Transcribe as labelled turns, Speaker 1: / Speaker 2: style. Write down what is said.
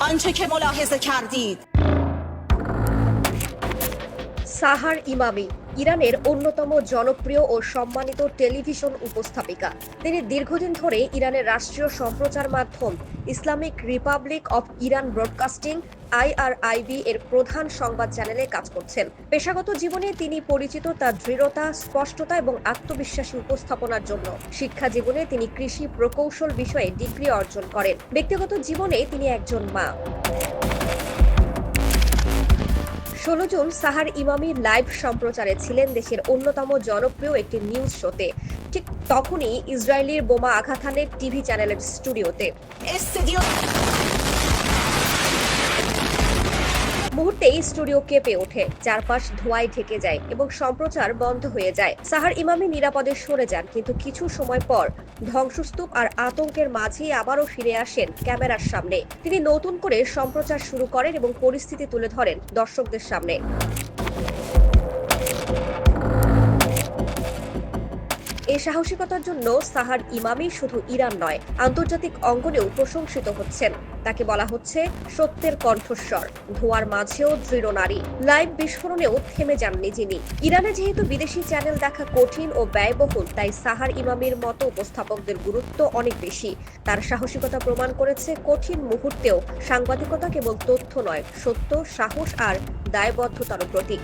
Speaker 1: آنچه که ملاحظه کردید.
Speaker 2: سهر امامی ইরানের অন্যতম জনপ্রিয় ও সম্মানিত টেলিভিশন উপস্থাপিকা। তিনি দীর্ঘদিন ধরে ইরানের রাষ্ট্রীয় সম্প্রচার মাধ্যম Islamic republic of Iran broadcasting, IRIB এর প্রধান সংবাদ চ্যানেলে কাজ করছেন। পেশাগত জীবনে তিনি পরিচিত তার দৃঢ়তা, স্পষ্টতা এবং আত্মবিশ্বাসী উপস্থাপনার জন্য। শিক্ষা জীবনে তিনি কৃষি প্রকৌশল বিষয়ে ডিগ্রি অর্জন করেন। ব্যক্তিগত জীবনে তিনি একজন মা। ষোলো জুন সাহার ইমামি লাইভ সম্প্রচারে ছিলেন দেশের অন্যতম জনপ্রিয় একটি নিউজ শোতে। ঠিক তখনই ইসরায়েলের বোমা আঘাত হানে টিভি চ্যানেলের স্টুডিওতে। মুহূর্তেই স্টুডিও কেঁপে ওঠে। চারপাশ ধোঁয়ায় ঢেকে যায় এবং সম্প্রচার বন্ধ হয়ে যায়। সাহার ইমামি নিরাপদে সরে যান, কিন্তু কিছু সময় পর ধ্বংসস্তূপ আর আতঙ্কের মাঝেই আবারও ফিরে আসেন ক্যামেরার সামনে। তিনি নতুন করে সম্প্রচার শুরু করেন এবং পরিস্থিতি তুলে ধরেন দর্শকদের সামনে। এই সাহসিকতার জন্য সাহার ইমামি শুধু ইরান নয়, আন্তর্জাতিক অঙ্গনেও প্রশংসিত হচ্ছেন। তাকে বলা হচ্ছে সত্যের কণ্ঠস্বর। ধোয়ার মাঝেও দৃঢ় নারী। লাইভ বিস্ফোরণেও থেমে যাননি যিনি। ইরানে যেহেতু বিদেশি চ্যানেল দেখা কঠিন ও ব্যয়বহুল, তাই সাহার ইমামির মতো উপস্থাপকদের গুরুত্ব অনেক বেশি। তার সাহসিকতা প্রমাণ করেছে কঠিন মুহূর্তেও। সাংবাদিকতা কেবল তথ্য নয়, সত্য, সাহস আর দায়বদ্ধতার প্রতীক।